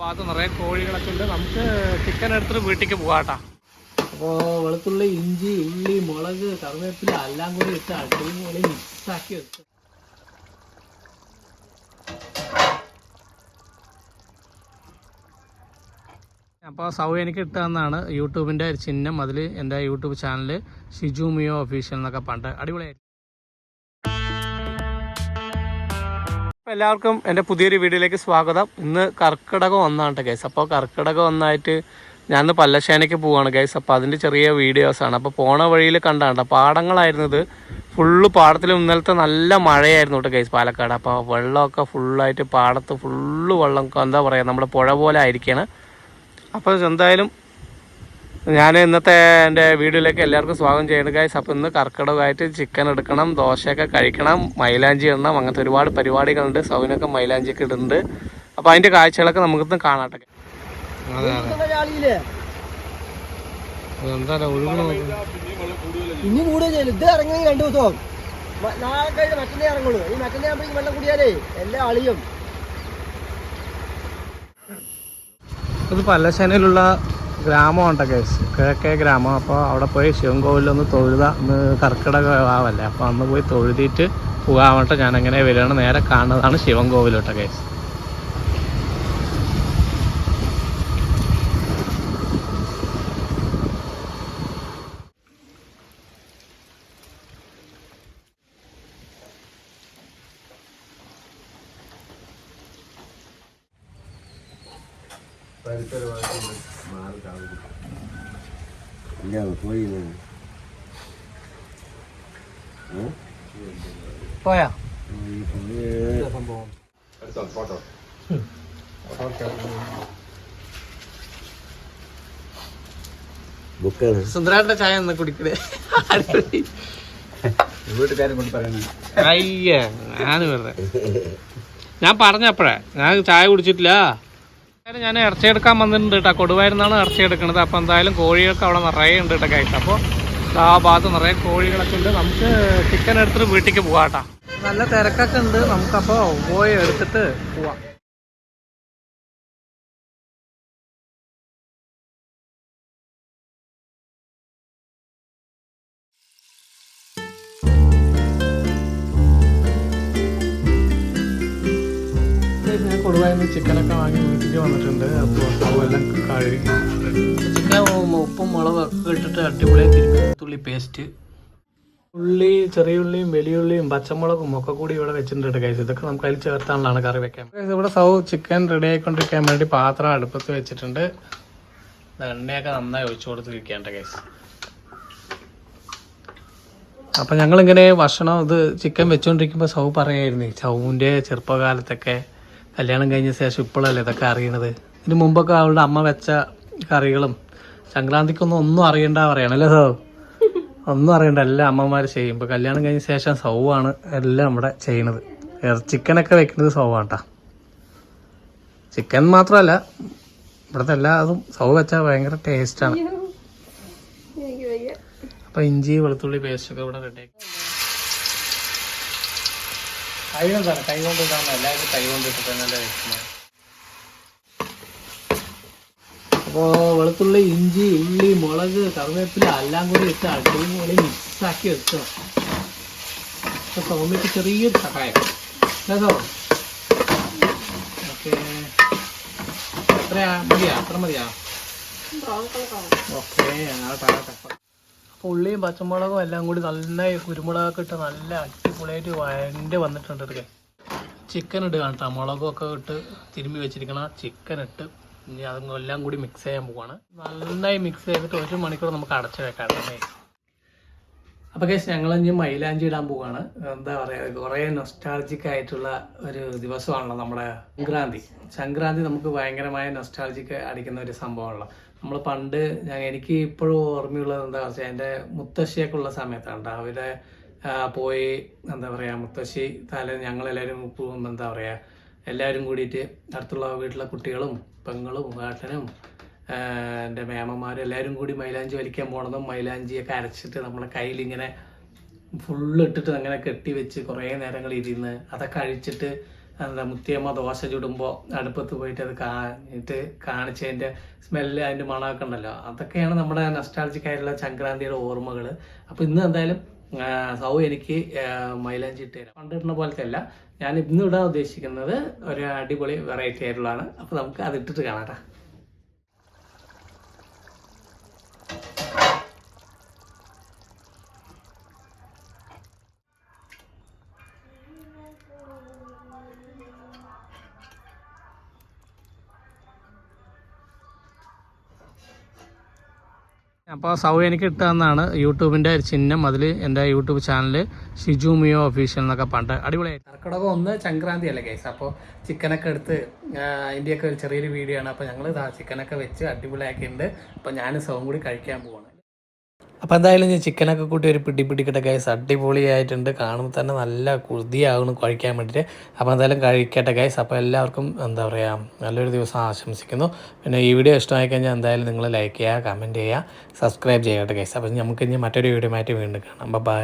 ഭാഗത്ത് നിറയെ കോഴികളൊക്കെ ഉണ്ട്. നമുക്ക് ചിക്കൻ എടുത്തിട്ട് വീട്ടിക്ക് പോകാട്ടാ അപ്പോൾ വെളുത്തുള്ളി ഇഞ്ചി ഉള്ളി മുളക് കറിവേപ്പില എല്ലാം കൂടി ഇട്ട് അടിപൊളി മിക്സാക്കി വെച്ചു അപ്പോൾ സൗ എനിക്ക് ഇട്ട് തന്നാണ് യൂട്യൂബിന്റെ ഒരു ചിഹ്നം. അതിൽ എന്റെ YouTube channel Shiju Miyo official എന്നൊക്കെ പണ്ട് അടിപൊളിയായിട്ട് അപ്പോൾ എല്ലാവർക്കും എന്റെ പുതിയൊരു വീഡിയോയിലേക്ക് സ്വാഗതം. ഇന്ന് കർക്കിടകം ഒന്നാണ് ഗൈസ് അപ്പോൾ കർക്കിടകം ഒന്നായിട്ട് ഞാൻ ഇന്ന് പല്ലശ്ശേനയ്ക്ക് പോവാണ് ഗൈസ് അപ്പോൾ അതിന്റെ ചെറിയ വീഡിയോസാണ് അപ്പോൾ പോണ വഴിയിൽ കണ്ടാണ്ട പാടങ്ങളായിരുന്നത്. ഫുള്ള് പാടത്തിൽ ഇന്നലത്തെ നല്ല മഴയായിരുന്നു കേട്ടോ ഗൈസ് പാലക്കാട്. അപ്പോൾ വെള്ളമൊക്കെ ഫുള്ളായിട്ട് പാടത്ത് ഫുള്ള് വെള്ളം എന്താ പറയുക നമ്മുടെ പുഴ പോലെ ആയിരിക്കണം. അപ്പോൾ എന്തായാലും ഞാൻ ഇന്നത്തെ എന്റെ വീഡിയോയിലേക്ക് എല്ലാവർക്കും സ്വാഗതം ചെയ്യുന്നത് ഗൈസ് അപ്പം ഇന്ന് കർക്കിടകമായിട്ട് ചിക്കൻ എടുക്കണം ദോശയൊക്കെ കഴിക്കണം മൈലാഞ്ചി ഇടണം അങ്ങനത്തെ ഒരുപാട് പരിപാടികളുണ്ട് സൗനൊക്കെ മൈലാഞ്ചിയൊക്കെ ഇടുന്നുണ്ട്. അപ്പം അതിന്റെ കാഴ്ചകളൊക്കെ നമുക്കിന്ന് കാണാട്ടെ ഇനി കൂടുതൽ ഇത് ഇറങ്ങി രണ്ടു ദിവസം. മ- നാളെ കഴിഞ്ഞ് മറ്റന്നേ ഇറങ്ങുള്ളൂ. ഈ മറ്റന്നേ ആകുമ്പോഴേക്കും വെള്ളം കൂടിയാലേ എല്ലാം അളിയും. ഇത് ഗ്രാമമുണ്ട് കേസ് കിഴക്കേ ഗ്രാമം. അപ്പോൾ അവിടെ പോയി ശിവൻകോവിലൊന്ന് തൊഴുത. കർക്കിടക ആവല്ലേ അപ്പോൾ അന്ന് പോയി തൊഴുതിയിട്ട് പോകാൻ ഞാൻ ഞാനങ്ങനെ വരികയാണ്. നേരെ കാണുന്നതാണ് ശിവൻകോവിലോട്ടെ കേസ് പോയാ ബുക്കാണ് സുന്ദരാന്റെ ചായ ഒന്ന് കുടിക്കണേ വീട്ടുകാരും കൊണ്ട് പറയണേ. അയ്യ ഞാൻ വെറുതെ. ഞാൻ പറഞ്ഞപ്പോഴേ ഞാൻ ചായ കുടിച്ചിട്ടില്ല. ഞാൻ ഇറച്ചി എടുക്കാൻ വന്നിട്ടുണ്ട് കേട്ടോ കൊടുവായിരുന്നാണ് ഇറച്ചി എടുക്കുന്നത് അപ്പോൾ എന്തായാലും കോഴികൾക്ക് അവിടെ നിറയെ ഉണ്ട് കേട്ടോ കഴിച്ച അപ്പോൾ ആ ഭാഗത്ത് നിറയെ കോഴികളൊക്കെ ഉണ്ട്. നമുക്ക് ചിക്കൻ എടുത്തിട്ട് വീട്ടിലേക്ക് പോകാം കേട്ടോ നല്ല തിരക്കൊക്കെ ഉണ്ട്. നമുക്കപ്പോൾ പോയി എടുത്തിട്ട് പോവാം. ഞാൻ കൊടുവായിരുന്നു ചിക്കനൊക്കെ വാങ്ങി വീട്ടിലേക്ക് വന്നിട്ടുണ്ട്. അപ്പോൾ എല്ലാം കഴുകി ചിക്കൻ ഉപ്പും മുളകൊക്കെ ഇട്ടിട്ട് അടിപൊളിയായി തിരുമ്പി പേസ്റ്റ് ഉള്ളി ചെറിയ ഉള്ളിയും വലിയുള്ളിയും പച്ചമുളകും ഒക്കെ കൂടി ഇവിടെ വെച്ചിട്ടുണ്ട് കൈസ് ഇതൊക്കെ നമുക്ക് അതിൽ ചേർത്താനുള്ളതാണ് കറി വെക്കാൻ. ഇവിടെ സൗ ചിക്കൻ റെഡി ആയിക്കൊണ്ടിരിക്കാൻ വേണ്ടി പാത്രം അടുപ്പത്ത് വെച്ചിട്ടുണ്ട്. എണ്ണയൊക്കെ നന്നായി ഒഴിച്ചു കൊടുത്തിരിക്കേണ്ട കൈസ് അപ്പം ഞങ്ങളിങ്ങനെ ഭക്ഷണം ഇത് ചിക്കൻ വെച്ചുകൊണ്ടിരിക്കുമ്പോൾ സൗ പറയായിരുന്നു സൗവിന്റെ ചെറുപ്പകാലത്തൊക്കെ കല്യാണം കഴിഞ്ഞ ശേഷം ഇപ്പോഴല്ലേ ഇതൊക്കെ അറിയണത്? ഇതിന് മുമ്പൊക്കെ അവളുടെ അമ്മ വെച്ച കറികളും സംക്രാന്തിക്കൊന്നും ഒന്നും അറിയണ്ട പറയണല്ലേ സൗ? ഒന്നും അറിയണ്ട എല്ലാ അമ്മമാർ ചെയ്യും. ഇപ്പോൾ കല്യാണം കഴിഞ്ഞ ശേഷം സൗവാണ് എല്ലാം നമ്മുടെ ചെയ്യണത്. ചിക്കനൊക്കെ വെക്കുന്നത് സൗവാണ് കേട്ടോ ചിക്കൻ മാത്രമല്ല ഇവിടുത്തെ എല്ലാതും സൗ വെച്ചാൽ ഭയങ്കര ടേസ്റ്റാണ് അപ്പൊ ഇഞ്ചി വെളുത്തുള്ളി പേസ്റ്റ് ഒക്കെ ഇവിടെ റെഡി കൈ കൊണ്ടാണ് കൈ കൊണ്ട് ഇതാണ് എല്ലാവരും കൈ കൊണ്ട് വെക്കുന്നത് അപ്പോൾ വെളുത്തുള്ളി ഇഞ്ചി ഉള്ളി മുളക് കറിവേപ്പില എല്ലാം കൂടി ഇട്ട് അടിപൊളി മിക്സാക്കി വെച്ചോ അപ്പോൾ സൗമ്യക്ക് ചെറിയൊരു സഹായം. കേട്ടോ ഓക്കെ. എത്രയാ? മതിയാ? അത്ര മതിയാ? ഓക്കെ ആട്ടെ അപ്പോൾ ഉള്ളിയും പച്ചമുളകും എല്ലാം കൂടി നന്നായി കുരുമുളകൊക്കെ ഇട്ട് നല്ല അടിപൊളിയായിട്ട് വയന്റെ വന്നിട്ടുണ്ട് എടുക്കാൻ ചിക്കൻ ഇട്ട് കാണട്ടോ മുളകൊക്കെ ഇട്ട് തിരുമ്പി വെച്ചിരിക്കണം ചിക്കൻ ഇട്ട് ഇനി അതും എല്ലാം കൂടി മിക്സ് ചെയ്യാൻ പോവാണ്. നന്നായി മിക്സ് ചെയ്തിട്ട് ഒരു മണിക്കൂർ നമുക്ക് അടച്ചു വെക്കാം അപ്പോൾ കേസ് ഞങ്ങൾ ഇനി മൈലാഞ്ചി ഇടാൻ പോവാണ്. എന്താ പറയുക കുറേ നൊസ്റ്റാൾജിക് ആയിട്ടുള്ള ഒരു ദിവസമാണല്ലോ നമ്മുടെ സംക്രാന്തി. സംക്രാന്തി നമുക്ക് ഭയങ്കരമായ നൊസ്റ്റാൾജിക്ക് അടിക്കുന്ന ഒരു സംഭവമാണല്ലോ. നമ്മൾ പണ്ട് എനിക്ക് ഇപ്പോഴും ഓർമ്മയുള്ളത് എന്താ വെച്ചാൽ എന്റെ മുത്തശ്ശിയൊക്കെ ഉള്ള സമയത്താണ്. അവരെ പോയി എന്താ പറയുക മുത്തശ്ശി തല ഞങ്ങളെല്ലാവരും എന്താ പറയുക എല്ലാവരും കൂടിയിട്ട് അടുത്തുള്ള വീട്ടിലെ കുട്ടികളും പെങ്ങളും ഏട്ടനും എന്റെ മേമന്മാരും എല്ലാവരും കൂടി മൈലാഞ്ചി വലിക്കാൻ പോണതും മൈലാഞ്ചിയൊക്കെ അരച്ചിട്ട് നമ്മുടെ കയ്യിലിങ്ങനെ ഫുള്ള് ഇട്ടിട്ട് അങ്ങനെ കെട്ടി വെച്ച് കുറേ നേരങ്ങൾ ഇരുന്ന് അതൊക്കെ അഴിച്ചിട്ട് എന്താ മുത്തിയമ്മ ദോശ ചുടുമ്പോൾ അടുപ്പത്ത് പോയിട്ട് അത് കാണിട്ട് കാണിച്ചതിന്റെ സ്മെല്ല് അതിന്റെ മണമൊക്കെ ഉണ്ടല്ലോ. അതൊക്കെയാണ് നമ്മുടെ നസ്റ്റാൾജിക് ആയിട്ടുള്ള സംക്രാന്തിയുടെ ഓർമ്മകൾ അപ്പോൾ ഇന്ന് എന്തായാലും സൗ എനിക്ക് മൈലാഞ്ചി ഇട്ട് തരാം. പണ്ടിടുന്ന പോലത്തെ അല്ല ഞാൻ ഇന്ന് ഇടാൻ ഉദ്ദേശിക്കുന്നത് ഒരു അടിപൊളി വെറൈറ്റി ആയിട്ടുള്ളതാണ്. അപ്പോൾ നമുക്ക് അത് ഇട്ടിട്ട് കാണാം അപ്പോൾ സൗ എനിക്ക് കിട്ടാമെന്നാണ് യൂട്യൂബിന്റെ ചിഹ്നം. അതിൽ എന്റെ YouTube channel Shiju Miyo official എന്നൊക്കെ പണ്ട് അടിപൊളിയായി കർക്കിടകം ഒന്ന് സംക്രാന്തി അല്ലേ കേസ് അപ്പോൾ ചിക്കനൊക്കെ എടുത്ത് അതിന്റെയൊക്കെ ഒരു ചെറിയൊരു വീഡിയോ ആണ്. അപ്പോൾ ഞങ്ങൾ ചിക്കനൊക്കെ വെച്ച് അടിപൊളിയാക്കിയിട്ടുണ്ട്. അപ്പോൾ ഞാനും സൗം കൂടി കഴിക്കാൻ പോവാണ്. അപ്പോൾ എന്തായാലും ഞാൻ ചിക്കനൊക്കെ കൂട്ടി ഒരു പിടി പിടിക്കട്ടെ ഗൈസ് അടിപൊളിയായിട്ടുണ്ട്. കാണുമ്പോൾ തന്നെ നല്ല കുതിയാകണം കഴിക്കാൻ വേണ്ടിയിട്ട് അപ്പോൾ എന്തായാലും കഴിക്കട്ടെ ഗൈസ് അപ്പോൾ എല്ലാവർക്കും എന്താ പറയുക നല്ലൊരു ദിവസം ആശംസിക്കുന്നു. പിന്നെ ഈ വീഡിയോ ഇഷ്ടമായി കഴിഞ്ഞാൽ എന്തായാലും നിങ്ങൾ ലൈക്ക് ചെയ്യുക കമന്റ് ചെയ്യുക സബ്സ്ക്രൈബ് ചെയ്യട്ടെ ഗൈസ് അപ്പോൾ നമുക്ക് ഇനി മറ്റൊരു വീഡിയോ മാറ്റി വീണ്ടും കാണാം. ബൈ